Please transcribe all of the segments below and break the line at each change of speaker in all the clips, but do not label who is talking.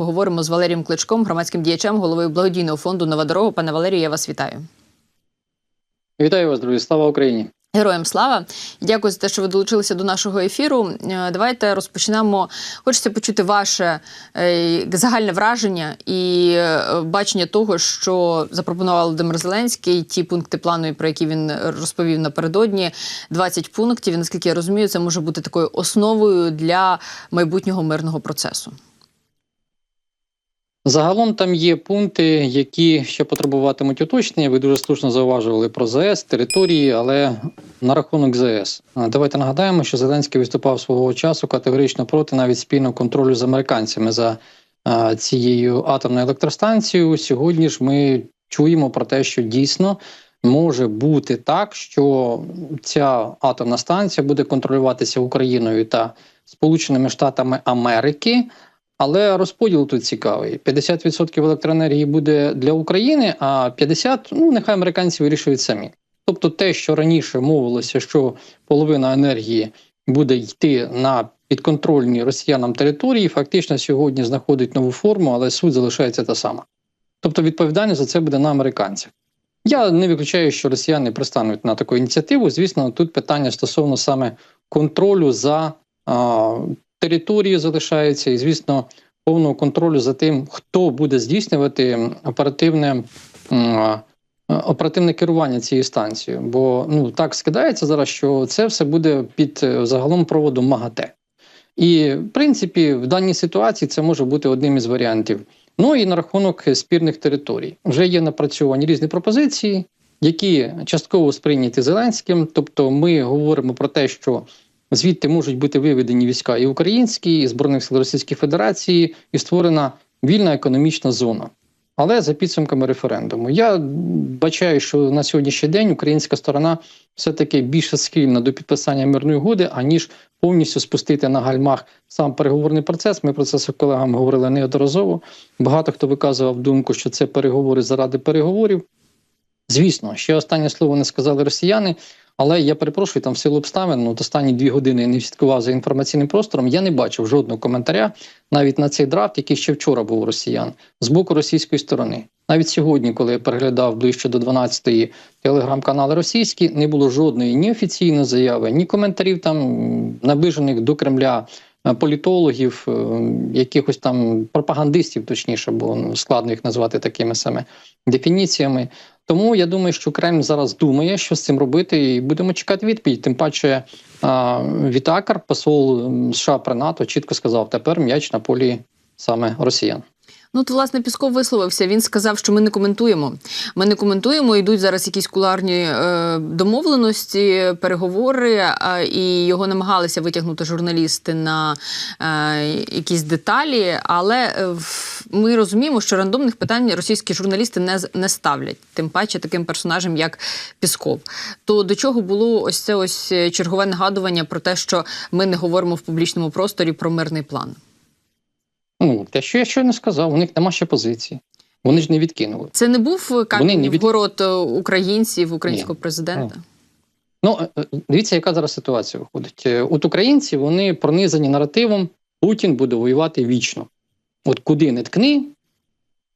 Поговоримо з Валерієм Кличком, громадським діячем, головою благодійного фонду Нова дорога. Пане Валерію, я вас вітаю.
Вітаю вас, друзі. Слава Україні!
Героям слава дякую за те, що ви долучилися до нашого ефіру. Е, Давайте розпочнемо. Хочеться почути ваше е, загальне враження і е, бачення того, що запропонував Володимир Зеленський. Ті пункти плану, про які він розповів напередодні. 20 пунктів. І наскільки я розумію, це може бути такою основою для майбутнього мирного процесу.
Загалом там є пункти, які ще потребуватимуть уточнення. Ви дуже слушно зауважували про ЗС, території, але на рахунок ЗС. Давайте нагадаємо, що Зеленський виступав свого часу категорично проти навіть спільного контролю з американцями за цією атомною електростанцією. Сьогодні ж ми чуємо про те, що дійсно може бути так, що ця атомна станція буде контролюватися Україною та Сполученими Штатами Америки. Але розподіл тут цікавий: 50% електроенергії буде для України, а 50% ну нехай американці вирішують самі. Тобто, те, що раніше мовилося, що половина енергії буде йти на підконтрольні росіянам території, фактично сьогодні знаходить нову форму, але суть залишається та сама. Тобто, відповідальність за це буде на американцях. Я не виключаю, що росіяни пристануть на таку ініціативу. Звісно, тут питання стосовно саме контролю за а, території залишається, і звісно, повного контролю за тим, хто буде здійснювати оперативне оперативне керування цією станцією. Бо ну так скидається зараз, що це все буде під е, загалом проводом МАГАТЕ. І в принципі, в даній ситуації це може бути одним із варіантів. Ну і на рахунок спірних територій вже є напрацьовані різні пропозиції, які частково сприйняті Зеленським. Тобто, ми говоримо про те, що звідти можуть бути виведені війська і українські, і збройних сил Російської Федерації, і створена вільна економічна зона. Але за підсумками референдуму, я бачаю, що на сьогоднішній день українська сторона все-таки більше схильна до підписання мирної угоди, аніж повністю спустити на гальмах сам переговорний процес. Ми про це з колегами говорили неодноразово. Багато хто виказував думку, що це переговори заради переговорів. Звісно, ще останнє слово не сказали росіяни. Але я перепрошую там в силу обставин. Ну, останні дві години я не слідкував за інформаційним простором. Я не бачив жодного коментаря навіть на цей драфт, який ще вчора був у росіян з боку російської сторони. Навіть сьогодні, коли я переглядав ближче до 12-ї телеграм-канали російські, не було жодної ні офіційної заяви, ні коментарів там наближених до Кремля. Е, Політологів, е, якихось там пропагандистів, точніше, бо ну, складно їх назвати такими саме дефініціями. Тому я думаю, що Кремль зараз думає, що з цим робити, і будемо чекати відповідь. Тим паче Вітакар, посол США при НАТО, чітко сказав: тепер м'яч на полі саме росіян.
Ну, то, власне, Пісков висловився. Він сказав, що ми не коментуємо. Ми не коментуємо, йдуть зараз якісь куларні е, домовленості, переговори, а, і його намагалися витягнути журналісти на е, якісь деталі. Але е, ми розуміємо, що рандомних питань російські журналісти не, не ставлять, тим паче таким персонажем, як Пісков. То до чого було ось це ось е, чергове нагадування про те, що ми не говоримо в публічному просторі про мирний план?
Ну те, що я щойно сказав, у них нема ще позиції. Вони ж не відкинули.
Це не був
Вони
камінь в
від-
город е, українців, українського
Ні.
президента.
Ну е, е, дивіться, яка зараз ситуація виходить. Е, От українці вони пронизані наративом Путін буде воювати вічно. От куди не ткни.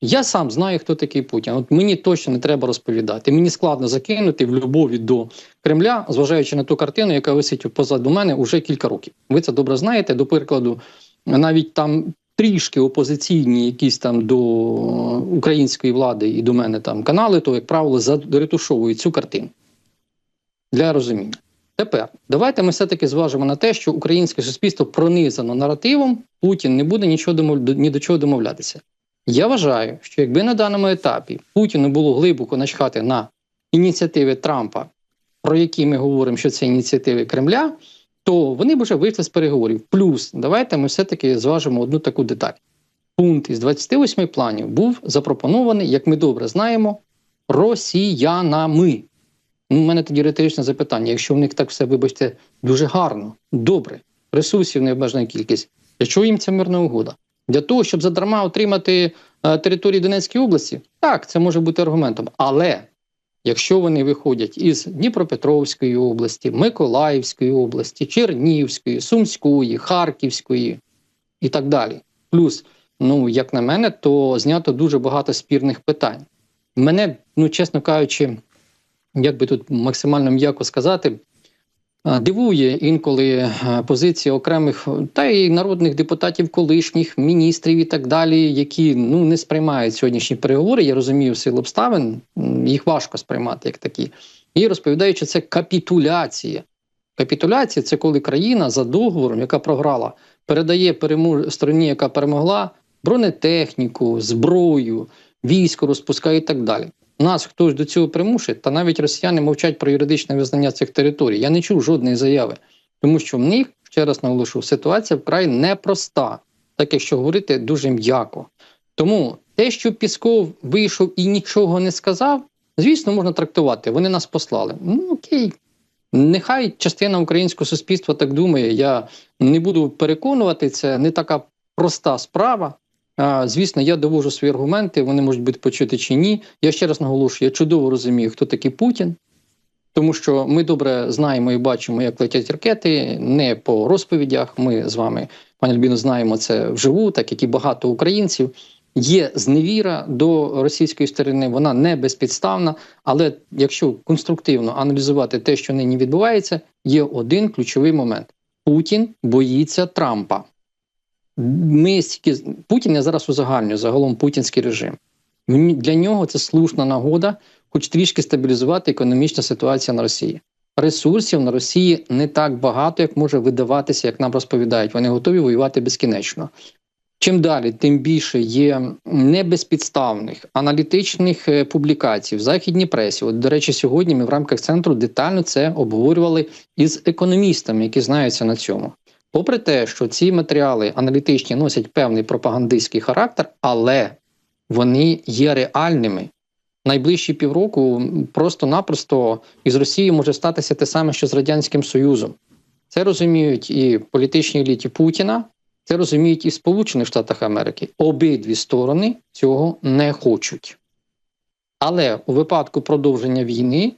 Я сам знаю, хто такий Путін. От мені точно не треба розповідати. Мені складно закинути в любові до Кремля, зважаючи на ту картину, яка висить позаду мене уже кілька років. Ви це добре знаєте. До прикладу, навіть там трішки опозиційні, якісь там до української влади і до мене там канали, то як правило заретушовують цю картину для розуміння. Тепер давайте ми все-таки зважимо на те, що українське суспільство пронизано наративом, Путін не буде нічого домов... ні до чого домовлятися. Я вважаю, що якби на даному етапі Путіну було глибоко начхати на ініціативи Трампа, про які ми говоримо, що це ініціативи Кремля, то вони б вже вийшли з переговорів. Плюс, давайте ми все-таки зважимо одну таку деталь. Пункт із 28 планів був запропонований, як ми добре знаємо, росіянами. Ну, У мене тоді риторичне запитання: якщо в них так все, вибачте, дуже гарно, добре, ресурсів необмежена кількість, для чого їм ця мирна угода? Для того, щоб задарма отримати е, території Донецької області, так, це може бути аргументом. Але якщо вони виходять із Дніпропетровської області, Миколаївської області, Чернігівської, Сумської, Харківської і так далі, плюс ну як на мене, то знято дуже багато спірних питань. Мене, ну чесно кажучи, як би тут максимально м'яко сказати, Дивує інколи е, позиція окремих та й народних депутатів, колишніх міністрів і так далі, які ну не сприймають сьогоднішні переговори. Я розумію в силу обставин, їх важко сприймати як такі. І розповідають, що це капітуляція. Капітуляція це коли країна за договором, яка програла, передає перемож... стороні, яка перемогла, бронетехніку, зброю, військо розпускає і так далі. Нас хтось до цього примушує, та навіть росіяни мовчать про юридичне визнання цих територій. Я не чув жодної заяви, тому що в них, ще раз наголошу, ситуація вкрай непроста, так якщо говорити дуже м'яко. Тому те, що Пісков вийшов і нічого не сказав, звісно, можна трактувати. Вони нас послали. Ну окей. Нехай частина українського суспільства так думає. Я не буду переконувати, це не така проста справа. Звісно, я довожу свої аргументи, вони можуть бути почуті чи ні. Я ще раз наголошую, я чудово розумію, хто такий Путін, тому що ми добре знаємо і бачимо, як летять ракети, не по розповідях. Ми з вами, пані Альбіно, знаємо це вживу, так як і багато українців. Є зневіра до російської сторони, вона не безпідставна. Але якщо конструктивно аналізувати те, що нині відбувається, є один ключовий момент: Путін боїться Трампа. Ми стільки Путін я зараз узагальнюю загалом путінський режим. Для нього це слушна нагода, хоч трішки стабілізувати економічна ситуація на Росії. Ресурсів на Росії не так багато, як може видаватися, як нам розповідають. Вони готові воювати безкінечно. Чим далі, тим більше є небезпідставних аналітичних е, публікацій в західній пресі. От, до речі, сьогодні ми в рамках центру детально це обговорювали із економістами, які знаються на цьому. Попри те, що ці матеріали аналітичні носять певний пропагандистський характер, але вони є реальними. Найближчі півроку просто-напросто із Росією може статися те саме, що з Радянським Союзом. Це розуміють і політичні еліті Путіна, це розуміють і в Сполучених Штатах Америки. Обидві сторони цього не хочуть. Але у випадку продовження війни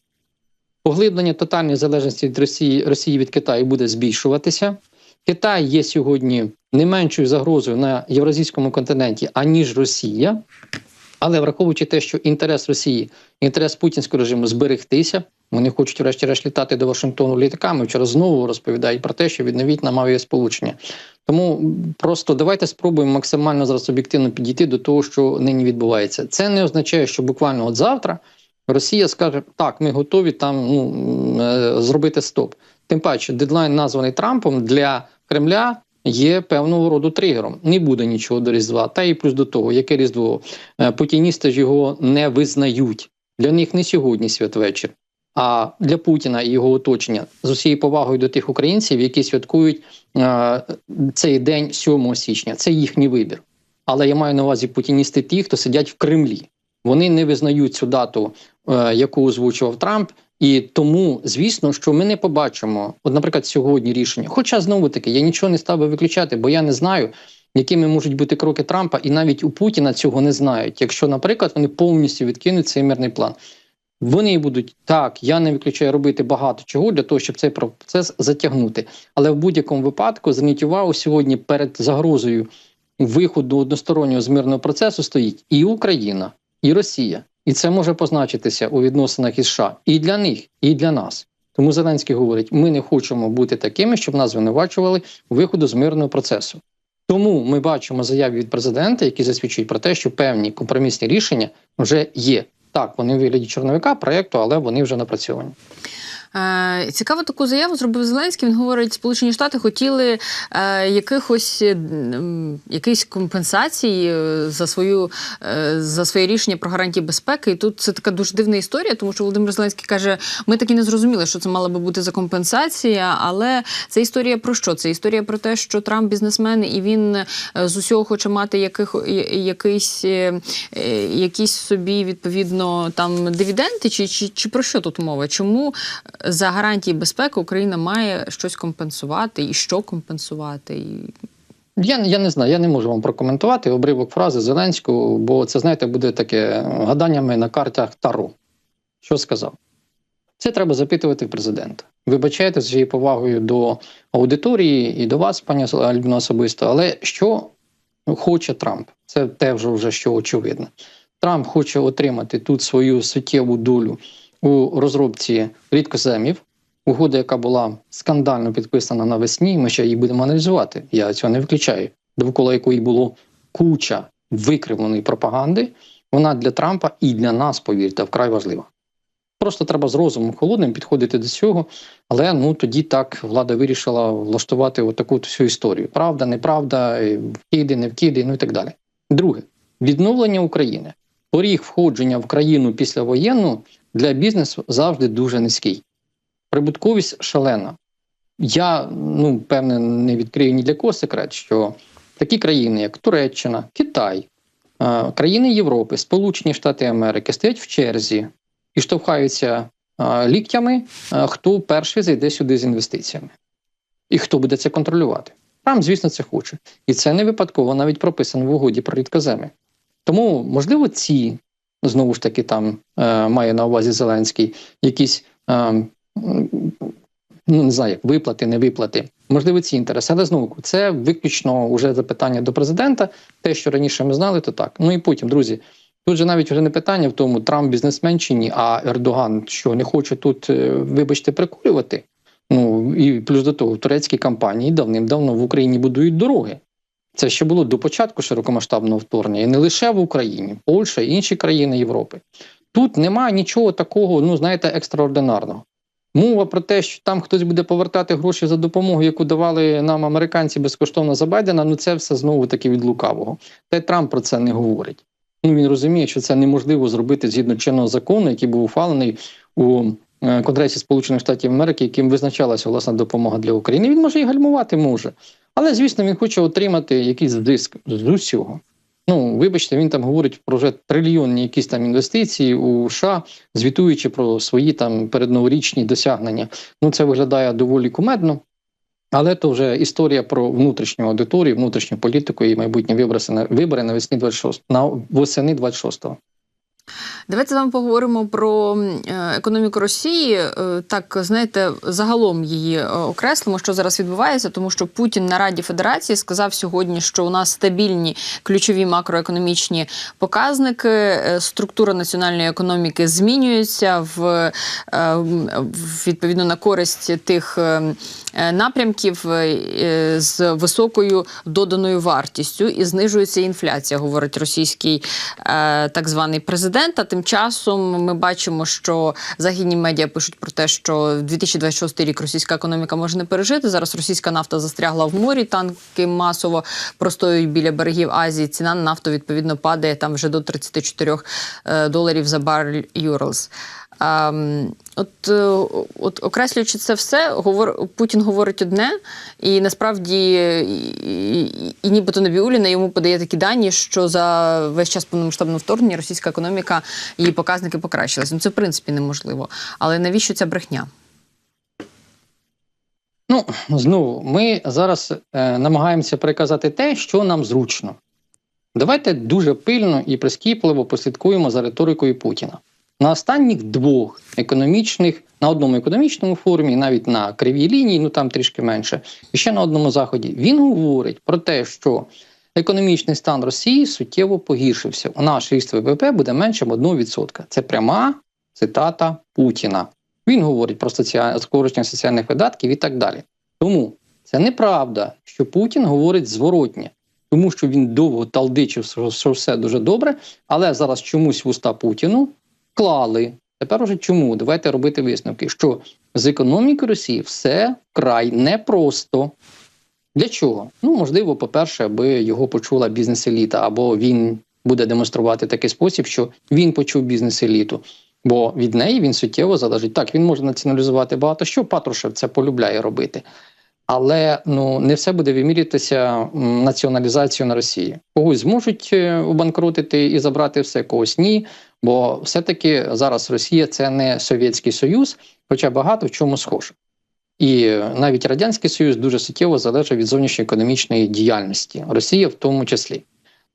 поглиблення тотальної залежності від Росії, Росії від Китаю буде збільшуватися. Китай є сьогодні не меншою загрозою на євразійському континенті, аніж Росія. Але враховуючи те, що інтерес Росії, інтерес путінського режиму зберегтися, вони хочуть, врешті-решт, літати до Вашингтону літаками. Вчора знову розповідають про те, що відновіть нам авіасполучення. Тому просто давайте спробуємо максимально зараз об'єктивно підійти до того, що нині відбувається. Це не означає, що буквально от завтра Росія скаже: так, ми готові там ну, е, зробити стоп. Тим паче, дедлайн, названий Трампом для Кремля. Є певного роду тригером. Не буде нічого до Різдва. Та і плюс до того, яке Різдво. Е, Путіністи ж його не визнають. Для них не сьогодні святвечір, а для Путіна і його оточення з усією повагою до тих українців, які святкують е, цей день 7 січня. Це їхній вибір. Але я маю на увазі путіністи ті, хто сидять в Кремлі. Вони не визнають цю дату, е, яку озвучував Трамп. І тому, звісно, що ми не побачимо, от, наприклад, сьогодні рішення. Хоча знову таки я нічого не став би виключати, бо я не знаю, якими можуть бути кроки Трампа, і навіть у Путіна цього не знають. Якщо, наприклад, вони повністю відкинуть цей мирний план. Вони будуть так, я не виключаю робити багато чого для того, щоб цей процес затягнути. Але в будь-якому випадку зверніть увагу сьогодні перед загрозою виходу одностороннього з мирного процесу стоїть і Україна, і Росія. І це може позначитися у відносинах із США і для них, і для нас. Тому Зеленський говорить: ми не хочемо бути такими, щоб нас звинувачували у виходу з мирного процесу. Тому ми бачимо заяви від президента, які засвідчують про те, що певні компромісні рішення вже є. Так, вони в вигляді чорновика проєкту, але вони вже напрацьовані.
Е, Цікаво таку заяву зробив Зеленський. Він говорить, Сполучені Штати хотіли е, якихось е, якісь компенсації за свою за своє рішення про гарантії безпеки. І тут це така дуже дивна історія, тому що Володимир Зеленський каже: ми так і не зрозуміли, що це мала би бути за компенсація. Але це історія про що? Це історія про те, що Трамп бізнесмен і він з усього хоче мати яких, якийсь, якісь собі відповідно там дивіденди, чи, чи, чи про що тут мова? Чому за гарантії безпеки Україна має щось компенсувати і що компенсувати? І...
Я, я не знаю, я не можу вам прокоментувати обривок фрази Зеленського, бо це, знаєте, буде таке гаданнями на картах Таро. Що сказав? Це треба запитувати президента. Вибачайте з її повагою до аудиторії і до вас, пані Альбіна, особисто, але що хоче Трамп? Це те вже, вже що очевидно. Трамп хоче отримати тут свою суттєву долю у розробці рідкоземів, угода, яка була скандально підписана навесні. Ми ще її будемо аналізувати. Я цього не виключаю. Довкола якої було куча викривленої пропаганди. Вона для Трампа і для нас, повірте, вкрай важлива. Просто треба з розумом холодним підходити до цього, але ну тоді так влада вирішила влаштувати отаку всю історію. Правда, неправда, е, вкиди, не вкиди, ну і так далі. Друге, відновлення України. Поріг входження в країну післявоєнну для бізнесу завжди дуже низький. Прибутковість шалена. Я ну певне не відкрию ні для кого секрет, що такі країни, як Туреччина, Китай, е, країни Європи, Сполучені Штати Америки стоять в черзі і штовхаються е, ліктями, е, хто перший зайде сюди з інвестиціями. І хто буде це контролювати? Трамп, звісно, це хоче. І це не випадково навіть прописано в угоді про рідкоземи. Тому, можливо, ці, знову ж таки, там е, має на увазі Зеленський, якісь е, ну, не знаю, як виплати, не виплати. Можливо, ці інтереси. Але знову це виключно вже запитання до президента. Те, що раніше ми знали, то так. Ну і потім, друзі, тут же навіть вже не питання в тому, Трамп бізнесмен чи ні, а Ердоган, що не хоче тут, е, вибачте, прикурювати. Ну і плюс до того, турецькі компанії давним-давно в Україні будують дороги. Це ще було до початку широкомасштабного вторгнення, і не лише в Україні, Польща і інші країни Європи. Тут немає нічого такого, ну знаєте, екстраординарного. Мова про те, що там хтось буде повертати гроші за допомогу, яку давали нам американці безкоштовно за Байдена, ну це все знову таки від лукавого. Та й Трамп про це не говорить. Ну він розуміє, що це неможливо зробити згідно чинного закону, який був ухвалений у Конгресі Сполучених Штатів Америки, яким визначалася власна допомога для України. Він може і гальмувати може. Але, звісно, він хоче отримати якийсь диск з усього. Ну, вибачте, він там говорить про вже трильйонні якісь там інвестиції у США, звітуючи про свої там передноворічні досягнення. Ну, це виглядає доволі кумедно. Але то вже історія про внутрішню аудиторію, внутрішню політику і майбутні вибори на вибори навесні 26, на восени 26-го.
Давайте з вами поговоримо про е, економіку Росії. Е, Так, знаєте, загалом її е, окреслимо, що зараз відбувається, тому що Путін на Раді Федерації сказав сьогодні, що у нас стабільні ключові макроекономічні показники. Структура національної економіки змінюється в, відповідно на користь тих напрямків з високою доданою вартістю і знижується інфляція, говорить російський так званий президент. А тим часом ми бачимо, що західні медіа пишуть про те, що 2026 рік російська економіка може не пережити. Зараз російська нафта застрягла в морі, танки масово простоюють біля берегів Азії. Ціна на нафту відповідно падає там вже до 34 е, доларів за барель юрлс. От, е, от окреслюючи це все, говор, Путін говорить одне, і насправді і, і, і нібито Набіуліна йому подає такі дані, що за весь час повномасштабного вторгнення російська економіка її показники покращилися. Ну це в принципі неможливо. Але навіщо ця брехня?
Ну, знову, ми зараз е, намагаємося переказати те, що нам зручно. Давайте дуже пильно і прискіпливо послідкуємо за риторикою Путіна. На останніх двох економічних, на одному економічному форумі, навіть на кривій лінії, ну там трішки менше, і ще на одному заході, він говорить про те, що економічний стан Росії суттєво погіршився. У нас ріст ВВП буде меншим 1%. Це пряма цитата Путіна. Він говорить про соціаль... скорочення соціальних видатків і так далі. Тому це неправда, що Путін говорить зворотнє, тому що він довго талдичив, що- все дуже добре, але зараз чомусь в уста Путіну клали. Тепер уже чому? Давайте робити висновки, що з економікою Росії все вкрай непросто. Для чого? Ну, можливо, по-перше, аби його почула бізнес-еліта, або він буде демонструвати такий спосіб, що він почув бізнес-еліту. Бо від неї він суттєво залежить. Так, він може націоналізувати багато що, Патрушев це полюбляє робити. Але ну не все буде вимірюватися м, націоналізацією на Росії. Когось зможуть е, обанкротити і забрати все, когось ні. Бо все-таки зараз Росія це не Совєтський Союз, хоча багато в чому схоже. І навіть Радянський Союз дуже суттєво залежав від зовнішньоекономічної діяльності, Росія в тому числі.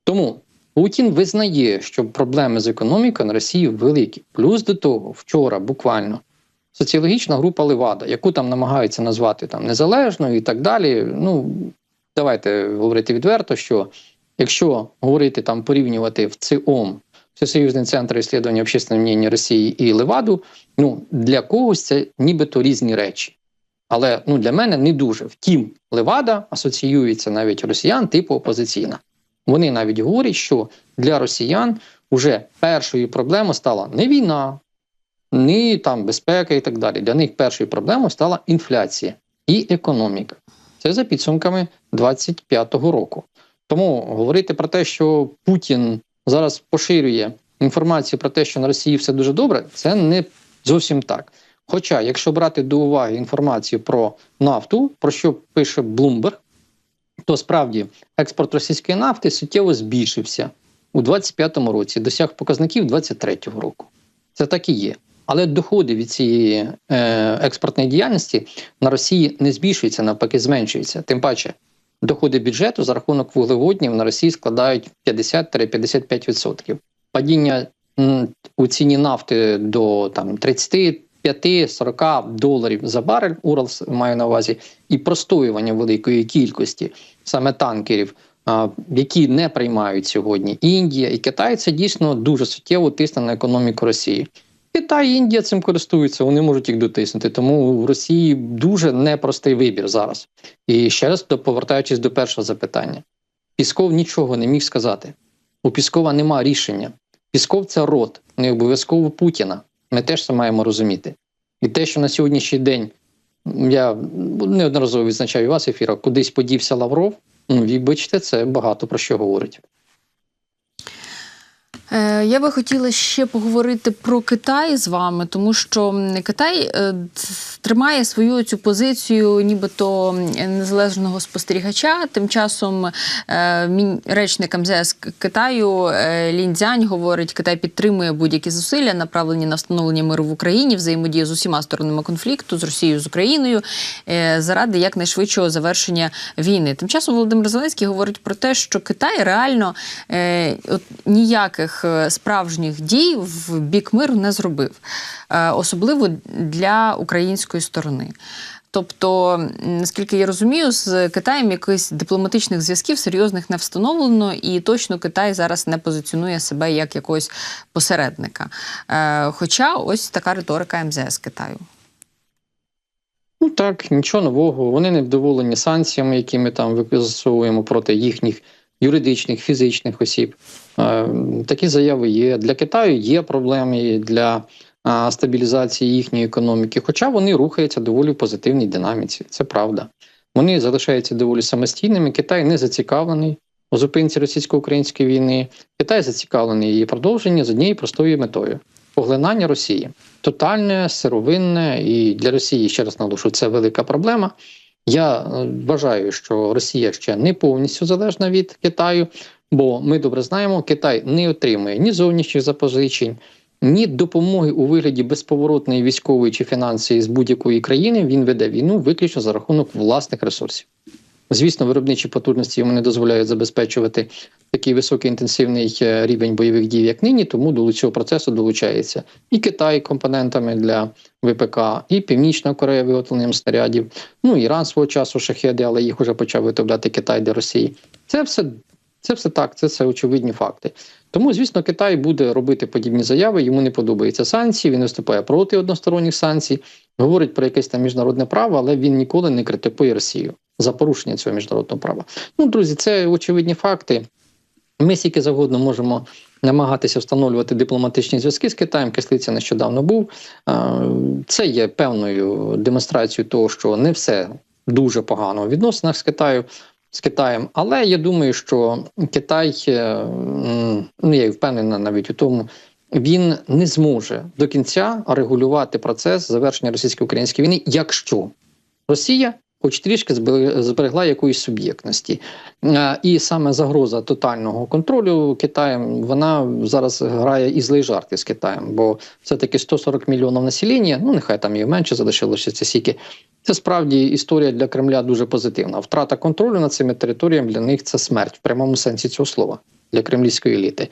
Тому Путін визнає, що проблеми з економікою на Росії великі. Плюс до того, вчора буквально соціологічна група Левада, яку там намагаються назвати там незалежною і так далі. Ну давайте говорити відверто, що Якщо говорити там порівнювати в ЦИОМ, Всесоюзний центр ісследування общественного мнення Росії і Леваду, ну для когось це нібито різні речі. Але ну для мене не дуже. Втім, Левада асоціюється навіть росіян типу опозиційна. Вони навіть говорять, що для росіян вже першою проблемою стала не війна, не там безпека і так далі. Для них першою проблемою стала інфляція і економіка. Це за підсумками 25-го року. Тому говорити про те, що Путін зараз поширює інформацію про те, що на Росії все дуже добре, це не зовсім так. Хоча, якщо брати до уваги інформацію про нафту, про що пише Bloomberg, то справді експорт російської нафти суттєво збільшився у 25-му році, досяг показників 23-го року. Це так і є. Але доходи від цієї е, експортної діяльності на Росії не збільшуються, навпаки, зменшуються. Тим паче, доходи бюджету за рахунок вуглеводнів на Росії складають 50-55%. Падіння у ціні нафти до там 35-40 доларів за барель, Уралс маю на увазі, і простоювання великої кількості саме танкерів, які не приймають сьогодні Індія і Китай, це дійсно дуже суттєво тисне на економіку Росії. Китай Індія цим користуються, вони можуть їх дотиснути. Тому в Росії дуже непростий вибір зараз. І ще раз повертаючись до першого запитання, Пісков нічого не міг сказати. У Піскова нема рішення. Пісков це рот, не обов'язково Путіна. Ми теж це маємо розуміти. І те, що на сьогоднішній день я неодноразово відзначаю вас ефіра, кудись подівся Лавров. Ну, вибачте, це багато про що говорить.
Е, Я би хотіла ще поговорити про Китай з вами, тому що Китай е, тримає свою цю позицію, нібито незалежного спостерігача. Тим часом е, речник МЗС Китаю Лінь Цзянь говорить, Китай підтримує будь-які зусилля, направлені на встановлення миру в Україні, взаємодію з усіма сторонами конфлікту, з Росією, з Україною, заради якнайшвидшого завершення війни. Тим часом Володимир Зеленський говорить про те, що Китай реально от, ніяких е, справжніх дій в бік миру не зробив, е, особливо для української сторони. Тобто, наскільки я розумію, з Китаєм якихось дипломатичних зв'язків серйозних не встановлено, і точно Китай зараз не позиціонує себе як якогось посередника. Е, Хоча ось така риторика МЗС Китаю.
Ну так, нічого нового. Вони не вдоволені санкціями, які ми там використовуємо проти їхніх юридичних, фізичних осіб. Е, Такі заяви є. Для Китаю є проблеми для стабілізації їхньої економіки, хоча вони рухаються доволі в позитивній динаміці. Це правда. Вони залишаються доволі самостійними. Китай не зацікавлений у зупинці російсько-української війни. Китай зацікавлений її продовженні з однією простою метою поглинання Росії. Тотальне, сировинне, і для Росії, ще раз наголошую, це велика проблема. Я е, вважаю, що Росія ще не повністю залежна від Китаю, бо ми добре знаємо, Китай не отримує ні зовнішніх запозичень, ні допомоги у вигляді безповоротної військової чи фінансової з будь-якої країни. Він веде війну виключно за рахунок власних ресурсів. Звісно, виробничі потужності йому не дозволяють забезпечувати такий високий інтенсивний е, рівень бойових дій, як нині, тому до цього процесу долучається і Китай компонентами для ВПК, і Північна Корея виготовленням снарядів, ну Іран свого часу шахеди, але їх вже почав виготовляти Китай для Росії. Це все, це все так, це, це очевидні факти. Тому, звісно, Китай буде робити подібні заяви. Йому не подобаються санкції. Він виступає проти односторонніх санкцій, говорить про якесь там міжнародне право, але він ніколи не критикує Росію за порушення цього міжнародного права. Ну, друзі, це очевидні факти. Ми скільки завгодно можемо намагатися встановлювати дипломатичні зв'язки з Китаєм. Кислиця нещодавно був. Це є певною демонстрацією того, що не все дуже погано у відносинах з Китаю. З Китаєм, але я думаю, що Китай, е, ну я й впевнена навіть у тому, він не зможе до кінця регулювати процес завершення російсько-української війни, якщо Росія хоч трішки зберегла якоїсь суб'єктності. Е, І саме загроза тотального контролю Китаєм вона зараз грає і злий жарти з Китаєм, бо все-таки 140 мільйонів населення, ну нехай там і менше залишилося це сіки. Це справді історія для Кремля дуже позитивна. Втрата контролю над цими територіями для них це смерть в прямому сенсі цього слова для кремлівської еліти.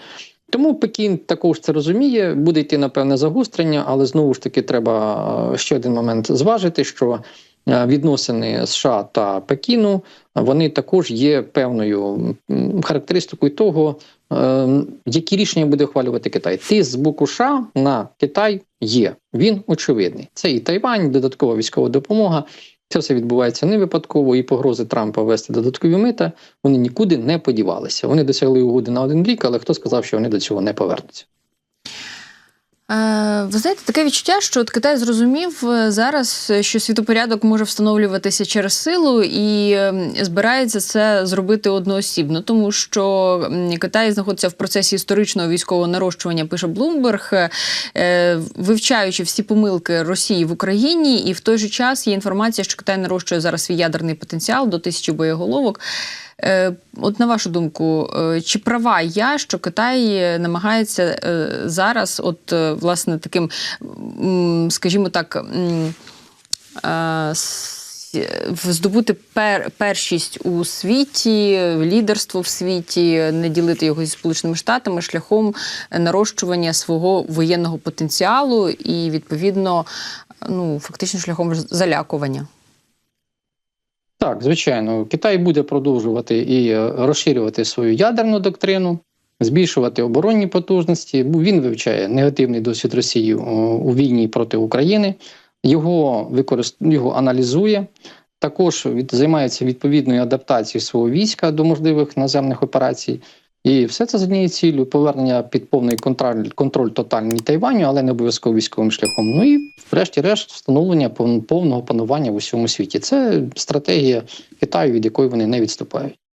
Тому Пекін також це розуміє, буде йти на певне загострення, але знову ж таки треба е, ще один момент зважити, що відносини США та Пекіну, вони також є певною характеристикою того, е, які рішення буде ухвалювати Китай. Тиск з боку США на Китай є. Він очевидний. Це і Тайвань, додаткова військова допомога. Це все відбувається не випадково, і погрози Трампа ввести додаткові мита вони нікуди не подівалися. Вони досягли угоди на один рік, але хто сказав, що вони до цього не повернуться?
Е, Ви знаєте, таке відчуття, що от Китай зрозумів е, зараз, що світопорядок може встановлюватися через силу і ем, збирається це зробити одноосібно, тому що Китай знаходиться в процесі історичного військового нарощування, пише Блумберг, е, вивчаючи всі помилки Росії в Україні, і в той же час є інформація, що Китай нарощує зараз свій ядерний потенціал до тисячі боєголовок. Е, От на вашу думку, е, чи права я, що Китай намагається е, зараз, от власне таким, скажімо так, здобути пер, першість у світі, лідерство в світі, не ділити його зі Сполученими Штатами шляхом нарощування свого воєнного потенціалу і відповідно, ну фактично шляхом залякування.
Так, звичайно, Китай буде продовжувати і е, розширювати свою ядерну доктрину, збільшувати оборонні потужності. Він вивчає негативний досвід Росії у війні проти України, його використ... його аналізує. Також від... займається відповідною адаптацією свого війська до можливих наземних операцій. І все це з однією ціллю повернення під повний контроль, контроль тотальний Тайваню, але не обов'язково військовим шляхом. Ну і, врешті-решт, встановлення пов- повного панування в усьому світі. Це стратегія Китаю, від якої вони не відступають.